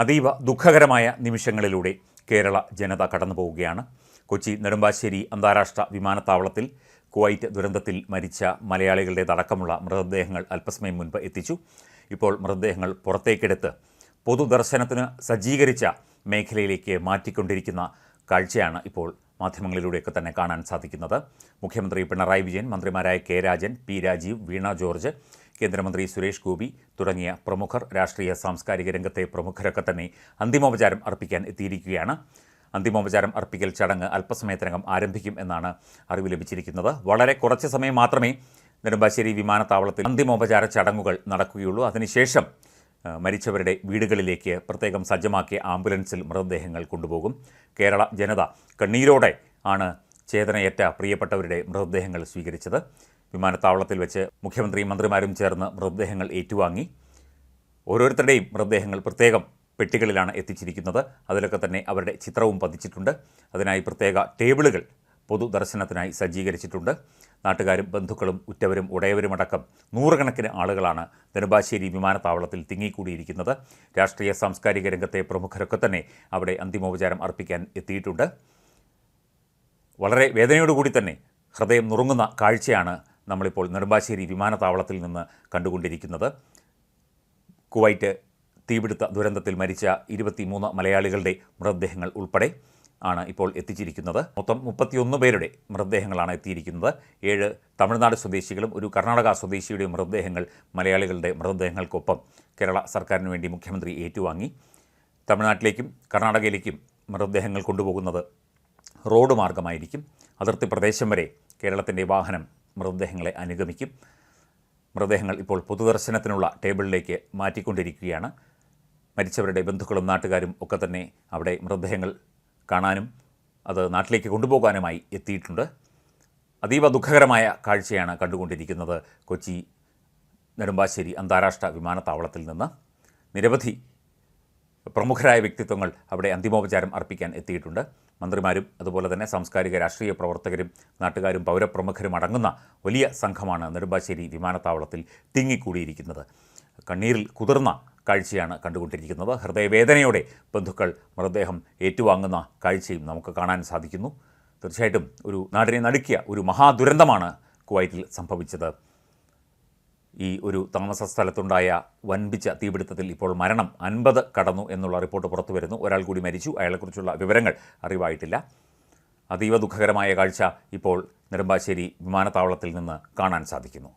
അതീവ ദുഃഖകരമായ നിമിഷങ്ങളിലൂടെ കേരള ജനത കടന്നു പോവുകയാണ്. കൊച്ചി നെടുമ്പാശ്ശേരി അന്താരാഷ്ട്ര വിമാനത്താവളത്തിൽ കുവൈറ്റ് ദുരന്തത്തിൽ മരിച്ച മലയാളികളുടേതടക്കമുള്ള മൃതദേഹങ്ങൾ അല്പസമയം മുൻപ് എത്തിച്ചു. ഇപ്പോൾ മൃതദേഹങ്ങൾ പുറത്തേക്കെടുത്ത് പൊതുദർശനത്തിന് സജ്ജീകരിച്ച മേഖലയിലേക്ക് മാറ്റിക്കൊണ്ടിരിക്കുന്ന കാഴ്ചയാണ് ഇപ്പോൾ മാധ്യമങ്ങളിലൂടെയൊക്കെ തന്നെ കാണാൻ സാധിക്കുന്നത്. മുഖ്യമന്ത്രി പിണറായി വിജയൻ മന്ത്രിമാരായ K Rajan P Rajeev Veena George കേന്ദ്രമന്ത്രി സുരേഷ് ഗോപി തുടങ്ങിയ പ്രമുഖർ രാഷ്ട്രീയ സാംസ്കാരിക രംഗത്തെ പ്രമുഖരൊക്കെ തന്നെ അന്തിമോപചാരം അർപ്പിക്കാൻ എത്തിയിരിക്കുകയാണ്. അന്തിമോപചാരം അർപ്പിക്കൽ ചടങ്ങ് അല്പസമയത്തിനകം ആരംഭിക്കും എന്നാണ് അറിവ് ലഭിച്ചിരിക്കുന്നത്. വളരെ കുറച്ച് സമയം മാത്രമേ നെടുമ്പാശ്ശേരി വിമാനത്താവളത്തിൽ അന്തിമോപചാര ചടങ്ങുകൾ നടക്കുകയുള്ളൂ. അതിനുശേഷം മരിച്ചവരുടെ വീടുകളിലേക്ക് പ്രത്യേകം സജ്ജമാക്കിയ ആംബുലൻസിൽ മൃതദേഹങ്ങൾ കൊണ്ടുപോകും. കേരള ജനത കണ്ണീരോടെ ആണ് ചേതനയേറ്റ പ്രിയപ്പെട്ടവരുടെ മൃതദേഹങ്ങൾ സ്വീകരിച്ചത്. വിമാനത്താവളത്തിൽ വെച്ച് മുഖ്യമന്ത്രിയും മന്ത്രിമാരും ചേർന്ന് മൃതദേഹങ്ങൾ ഏറ്റുവാങ്ങി. ഓരോരുത്തരുടെയും മൃതദേഹങ്ങൾ പ്രത്യേകം പെട്ടികളിലാണ് എത്തിച്ചിരിക്കുന്നത്. അതിലൊക്കെ തന്നെ അവരുടെ ചിത്രവും പതിച്ചിട്ടുണ്ട്. അതിനായി പ്രത്യേക ടേബിളുകൾ പൊതുദർശനത്തിനായി സജ്ജീകരിച്ചിട്ടുണ്ട്. നാട്ടുകാരും ബന്ധുക്കളും ഉറ്റവരും ഉടയവരുമടക്കം നൂറുകണക്കിന് ആളുകളാണ് നെടുമ്പാശ്ശേരി വിമാനത്താവളത്തിൽ തിങ്ങിക്കൂടിയിരിക്കുന്നത്. രാഷ്ട്രീയ സാംസ്കാരിക രംഗത്തെ പ്രമുഖരൊക്കെ തന്നെ അവിടെ അന്തിമോപചാരം അർപ്പിക്കാൻ എത്തിയിട്ടുണ്ട്. വളരെ വേദനയോടുകൂടി തന്നെ ഹൃദയം നുറുങ്ങുന്ന കാഴ്ചയാണ് നമ്മളിപ്പോൾ നെടുമ്പാശ്ശേരി വിമാനത്താവളത്തിൽ നിന്ന് കണ്ടുകൊണ്ടിരിക്കുന്നത്. കുവൈറ്റ് തീപിടുത്ത ദുരന്തത്തിൽ മരിച്ച ഇരുപത്തിമൂന്ന് മലയാളികളുടെ മൃതദേഹങ്ങൾ ഉൾപ്പെടെ ആണ് ഇപ്പോൾ എത്തിച്ചിരിക്കുന്നത്. മൊത്തം മുപ്പത്തിയൊന്ന് പേരുടെ മൃതദേഹങ്ങളാണ് എത്തിയിരിക്കുന്നത്. ഏഴ് തമിഴ്നാട് സ്വദേശികളും ഒരു കർണാടക സ്വദേശിയുടെ മൃതദേഹങ്ങൾ മലയാളികളുടെ മൃതദേഹങ്ങൾക്കൊപ്പം കേരള സർക്കാരിന് വേണ്ടി മുഖ്യമന്ത്രി ഏറ്റുവാങ്ങി. തമിഴ്നാട്ടിലേക്കും കർണാടകയിലേക്കും മൃതദേഹങ്ങൾ കൊണ്ടുപോകുന്നത് റോഡ് മാർഗമായിരിക്കും. അതിർത്തി പ്രദേശം വരെ കേരളത്തിന്റെ വാഹനം മൃതദേഹങ്ങളെ അനുഗമിക്കും. മൃതദേഹങ്ങൾ ഇപ്പോൾ പൊതുദർശനത്തിനുള്ള ടേബിളിലേക്ക് മാറ്റിക്കൊണ്ടിരിക്കുകയാണ്. മരിച്ചവരുടെ ബന്ധുക്കളും നാട്ടുകാരും ഒക്കെ തന്നെ അവിടെ മൃതദേഹങ്ങൾ കാണാനും അത് നാട്ടിലേക്ക് കൊണ്ടുപോകാനുമായി എത്തിയിട്ടുണ്ട്. അതീവ ദുഃഖകരമായ കാഴ്ചയാണ് കണ്ടുകൊണ്ടിരിക്കുന്നത് കൊച്ചി നെടുമ്പാശ്ശേരി അന്താരാഷ്ട്ര വിമാനത്താവളത്തിൽ നിന്ന്. നിരവധി പ്രമുഖരായ വ്യക്തിത്വങ്ങൾ അവിടെ അന്തിമോപചാരം അർപ്പിക്കാൻ എത്തിയിട്ടുണ്ട്. മന്ത്രിമാരും അതുപോലെ തന്നെ സാംസ്കാരിക രാഷ്ട്രീയ പ്രവർത്തകരും നാട്ടുകാരും പൗരപ്രമുഖരും അടങ്ങുന്ന വലിയ സംഘമാണ് നെടുമ്പാശ്ശേരി വിമാനത്താവളത്തിൽ തിങ്ങിക്കൂടിയിരിക്കുന്നത്. കണ്ണീരിൽ കുതിർന്ന കാഴ്ചയാണ് കണ്ടുകൊണ്ടിരിക്കുന്നത്. ഹൃദയവേദനയോടെ ബന്ധുക്കൾ മൃതദേഹം ഏറ്റുവാങ്ങുന്ന കാഴ്ചയും നമുക്ക് കാണാൻ സാധിക്കുന്നു. തീർച്ചയായിട്ടും ഒരു നാടിനെ നടുക്കിയ ഒരു മഹാദുരന്തമാണ് കുവൈറ്റിൽ സംഭവിച്ചത്. ഈ ഒരു താമസ സ്ഥലത്തുണ്ടായ വൻപിച്ച തീപിടുത്തത്തിൽ ഇപ്പോൾ മരണം അൻപത് കടന്നു എന്നുള്ള റിപ്പോർട്ട് പുറത്തു വരുന്നു. ഒരാൾ കൂടി മരിച്ചു. അയാളെക്കുറിച്ചുള്ള വിവരങ്ങൾ അറിവായിട്ടില്ല. അതീവ ദുഃഖകരമായ കാഴ്ച ഇപ്പോൾ നെടുമ്പാശ്ശേരി വിമാനത്താവളത്തിൽ നിന്ന് കാണാൻ സാധിക്കുന്നു.